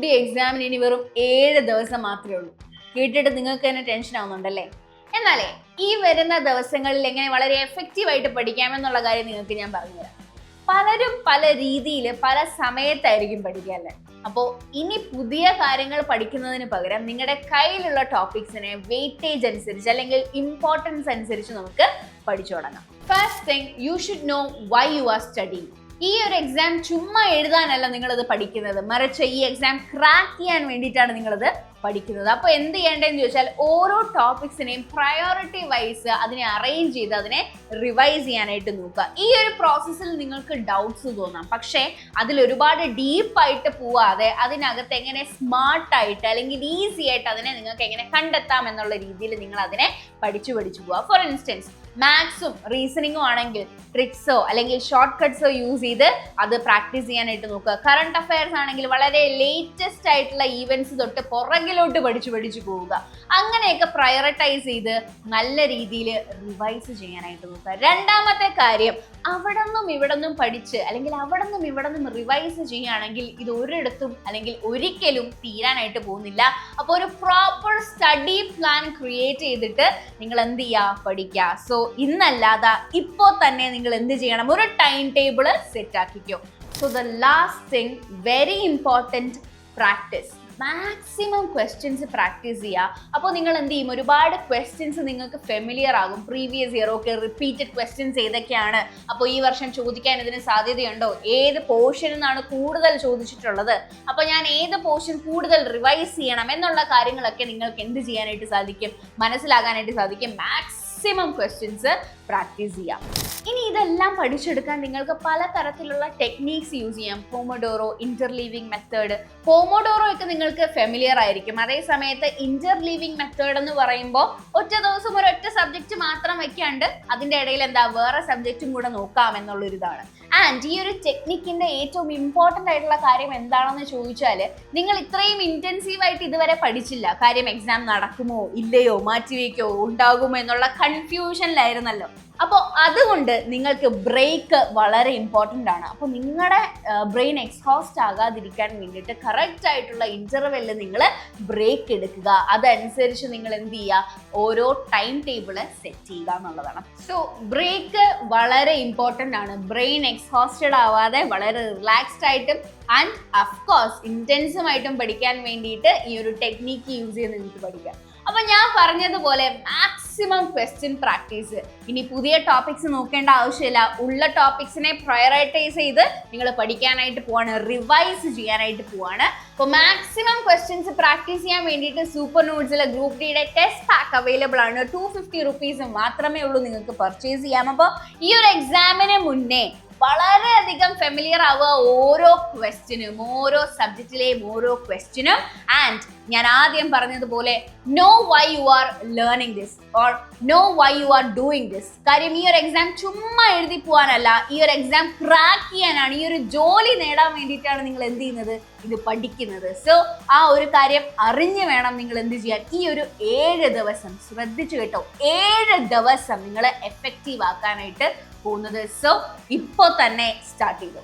D എക്സാമിന് ഇനി വെറും ഏഴ് ദിവസം മാത്രമേ ഉള്ളൂ. കേട്ടിട്ട് നിങ്ങൾക്ക് തന്നെ ടെൻഷൻ ആവുന്നുണ്ടല്ലേ? എന്നാലേ ഈ വരുന്ന ദിവസങ്ങളിൽ എങ്ങനെ വളരെ എഫക്റ്റീവ് ആയിട്ട് പഠിക്കാമെന്നുള്ള കാര്യം നിങ്ങൾക്ക് ഞാൻ പറഞ്ഞുതരാം പലരും പല രീതിയിൽ പല സമയത്തായിരിക്കും പഠിക്കുക അല്ലേ? അപ്പോൾ ഇനി പുതിയ കാര്യങ്ങൾ പഠിക്കുന്നതിന് പകരം നിങ്ങളുടെ കയ്യിലുള്ള ടോപ്പിക്സിനെ വെയിറ്റേജ് അനുസരിച്ച് അല്ലെങ്കിൽ ഇമ്പോർട്ടൻസ് അനുസരിച്ച് നമുക്ക് പഠിച്ചു തുടങ്ങാം. First thing you should know why you are studying ഈ ഒരു എക്സാം ചുമ്മാ എഴുതാനല്ല നിങ്ങളിത് പഠിക്കുന്നത്. മറിച്ച് ഈ എക്സാം ക്രാക്ക് ചെയ്യാൻ വേണ്ടിയിട്ടാണ് നിങ്ങളിത് പഠിക്കുന്നത്. അപ്പോൾ എന്ത് ചെയ്യേണ്ടതെന്ന് ചോദിച്ചാൽ ഓരോ ടോപ്പിക്സിനെയും പ്രയോറിറ്റി വൈസ് അതിനെ അറേഞ്ച് ചെയ്ത് അതിനെ റിവൈസ് ചെയ്യാനായിട്ട് നോക്കുക. ഈ ഒരു പ്രോസസ്സിൽ നിങ്ങൾക്ക് ഡൗട്ട്സ് തോന്നാം. പക്ഷേ അതിൽ ഒരുപാട് ഡീപ്പായിട്ട് പോവാതെ അതിനകത്ത് എങ്ങനെ സ്മാർട്ടായിട്ട് അല്ലെങ്കിൽ ഈസി ആയിട്ട് അതിനെ നിങ്ങൾക്ക് എങ്ങനെ കണ്ടെത്താം എന്നുള്ള രീതിയിൽ നിങ്ങൾ അതിനെ പഠിച്ചു പഠിച്ചു പോവുക ഫോർ ഇൻസ്റ്റൻസ് മാത്സും റീസണിങ്ങും ആണെങ്കിൽ ട്രിക്സോ അല്ലെങ്കിൽ ഷോർട്ട് കട്ട്സോ യൂസ് ചെയ്ത് അത് പ്രാക്ടീസ് ചെയ്യാനായിട്ട് നോക്കുക. കറണ്ട് അഫയേഴ്സ് ആണെങ്കിൽ വളരെ ലേറ്റസ്റ്റ് ആയിട്ടുള്ള ഈവൻസ് തൊട്ട് പുറകിലോട്ട് പഠിച്ചു പഠിച്ചു പോവുക. അങ്ങനെയൊക്കെ പ്രയോറിറ്റൈസ് ചെയ്ത് നല്ല രീതിയിൽ റിവൈസ് ചെയ്യാനായിട്ട് നോക്കുക. രണ്ടാമത്തെ കാര്യം അവിടെ നിന്നും ഇവിടെ നിന്നും പഠിച്ച് അല്ലെങ്കിൽ അവിടെ നിന്നും ഇവിടെ നിന്നും റിവൈസ് ചെയ്യുകയാണെങ്കിൽ ഇത് ഒരിടത്തും അല്ലെങ്കിൽ ഒരിക്കലും തീരാനായിട്ട് പോകുന്നില്ല. അപ്പോൾ ഒരു പ്രോപ്പർ സ്റ്റഡി പ്ലാൻ ക്രിയേറ്റ് ചെയ്തിട്ട് നിങ്ങൾ എന്ത് ചെയ്യുക? പഠിക്കുക. സോ ഇന്നല്ലാതെ ഇപ്പോൾ തന്നെ നിങ്ങൾ എന്ത് ചെയ്യണം? ഒരു time table set ആക്കിക്കോ. So the last thing very important practice maximum questions practice ചെയ്യുക അപ്പോൾ നിങ്ങൾ എന്ത് ചെയ്യും? ഒരുപാട് ക്വസ്റ്റ്യൻസ് നിങ്ങൾക്ക് ഫെമിലിയർ ആകും. പ്രീവിയസ് ഇയർ ഒക്കെ റിപ്പീറ്റഡ് ക്വസ്റ്റ്യൻസ് ഏതൊക്കെയാണ്? അപ്പോൾ ഈ വർഷം ചോദിക്കാൻ ഇതിന് സാധ്യതയുണ്ടോ? ഏത് പോർഷനിൽ നിന്നാണ് കൂടുതൽ ചോദിച്ചിട്ടുള്ളത്? അപ്പോൾ ഞാൻ ഏത് പോർഷൻ കൂടുതൽ റിവൈസ് ചെയ്യണം എന്നുള്ള കാര്യങ്ങളൊക്കെ നിങ്ങൾക്ക് എന്ത് ചെയ്യാനായിട്ട് സാധിക്കും? മനസ്സിലാകാനായിട്ട് സാധിക്കും. മാക്സിമം ക്വസ്റ്റ്യൻസ് പ്രാക്ടീസ് ചെയ്യാം. ഇനി ഇതെല്ലാം പഠിച്ചെടുക്കാൻ നിങ്ങൾക്ക് പലതരത്തിലുള്ള ടെക്നീക്സ് യൂസ് ചെയ്യാം. പോമോഡോറോ ഇന്റർലീവിംഗ് മെത്തേഡ് പോമോഡോറോ ഒക്കെ നിങ്ങൾക്ക് ഫെമിലിയർ ആയിരിക്കും. അതേ സമയത്ത് ഇന്റർലീവിംഗ് മെത്തേഡ് എന്ന് പറയുമ്പോൾ ഒറ്റ ദിവസം ഒരൊറ്റ സബ്ജക്റ്റ് മാത്രം വെക്കാണ്ട് അതിന്റെ ഇടയിൽ എന്താ വേറെ സബ്ജക്റ്റും കൂടെ നോക്കാം എന്നുള്ളൊരു ഇതാണ് ആൻഡ് ഈ ഒരു ടെക്നിക്കിന്റെ ഏറ്റവും ഇമ്പോർട്ടന്റ് ആയിട്ടുള്ള കാര്യം എന്താണെന്ന് ചോദിച്ചാൽ നിങ്ങൾ ഇത്രയും ഇന്റൻസീവ് ആയിട്ട് ഇതുവരെ പഠിച്ചില്ല. കാര്യം എക്സാം നടക്കുമോ ഇല്ലയോ മാറ്റി മാറ്റിവെക്കോ ഉണ്ടാകുമോ എന്നുള്ള കൺഫ്യൂഷനിലായിരുന്നല്ലോ അപ്പോൾ അതുകൊണ്ട് നിങ്ങൾക്ക് ബ്രേക്ക് വളരെ ഇമ്പോർട്ടന്റ് ആണ്. അപ്പോൾ നിങ്ങളുടെ ബ്രെയിൻ എക്സ്ഹോസ്റ്റ് ആകാതിരിക്കാൻ വേണ്ടിയിട്ട് കറക്റ്റ് ആയിട്ടുള്ള ഇന്റർവെല്ലിൽ നിങ്ങൾ ബ്രേക്ക് എടുക്കുക. അതനുസരിച്ച് നിങ്ങൾ എന്ത് ചെയ്യുക? ഓരോ ടൈം ടേബിൾ സെറ്റ് ചെയ്യുക എന്നുള്ളതാണ്. സോ ബ്രേക്ക് വളരെ ഇമ്പോർട്ടന്റ് ആണ്. ബ്രെയിൻ എക്സ്ഹോസ്റ്റഡ് ആവാതെ വളരെ റിലാക്സ്ഡ് ആയിട്ടും ആൻഡ് അഫ്കോഴ്സ് ഇന്റൻസുമായിട്ടും പഠിക്കാൻ വേണ്ടിയിട്ട് ഈ ഒരു ടെക്നീക്ക് യൂസ് ചെയ്ത് നിങ്ങൾക്ക് പഠിക്കാം. അപ്പൊ ഞാൻ പറഞ്ഞതുപോലെ മാക്സിമം ക്വസ്റ്റ്യൻ പ്രാക്ടീസ് ഇനി പുതിയ ടോപ്പിക്സ് നോക്കേണ്ട ആവശ്യമില്ല. ഉള്ള ടോപ്പിക്സിനെ പ്രയോറിറ്റൈസ് ചെയ്ത് നിങ്ങൾ പഠിക്കാനായിട്ട് പോവാണ് റിവൈസ് ചെയ്യാനായിട്ട് പോവാണ്. അപ്പോൾ മാക്സിമം ക്വസ്റ്റ്യൻസ് പ്രാക്ടീസ് ചെയ്യാൻ വേണ്ടിയിട്ട് സൂപ്പർ നോട്ട്സിലെ ഗ്രൂപ്പ് ഡിയുടെ ടെസ്റ്റ് പാക്ക് അവൈലബിൾ ആണ്. ടു ഫിഫ്റ്റി റുപ്പീസ് മാത്രമേ ഉള്ളൂ നിങ്ങൾക്ക് പർച്ചേസ് ചെയ്യാം. അപ്പോൾ ഈ ഒരു എക്സാമിന് മുന്നേ വളരെയധികം ഫെമിലിയർ ആവുക ഓരോ ക്വസ്റ്റിനും ഓരോ സബ്ജക്റ്റിലെയും ഓരോ ക്വസ്റ്റിനും ആൻഡ് ഞാൻ ആദ്യം പറഞ്ഞതുപോലെ know why you are learning this or know why you are doing this കാര്യം ഈ ഒരു എക്സാം ചുമ്മാ എഴുതി പോകാനല്ല ഈ ഒരു എക്സാം ക്രാക്ക് ചെയ്യാനാണ് ഈ ഒരു ജോലി നേടാൻ വേണ്ടിയിട്ടാണ് നിങ്ങൾ എന്ത് ചെയ്യുന്നത്? ഇത് പഠിക്കുന്നത്. സോ ആ ഒരു കാര്യം അറിഞ്ഞു വേണം നിങ്ങൾ എന്ത് ചെയ്യാൻ. ഈ ഒരു ഏഴ് ദിവസം ശ്രദ്ധിച്ചു കേട്ടോ ഏഴ് ദിവസം നിങ്ങളെ എഫക്റ്റീവ് ആക്കാനായിട്ട് പോകുന്നത്. സോ ഇപ്പോൾ തന്നെ സ്റ്റാർട്ട് ചെയ്തു.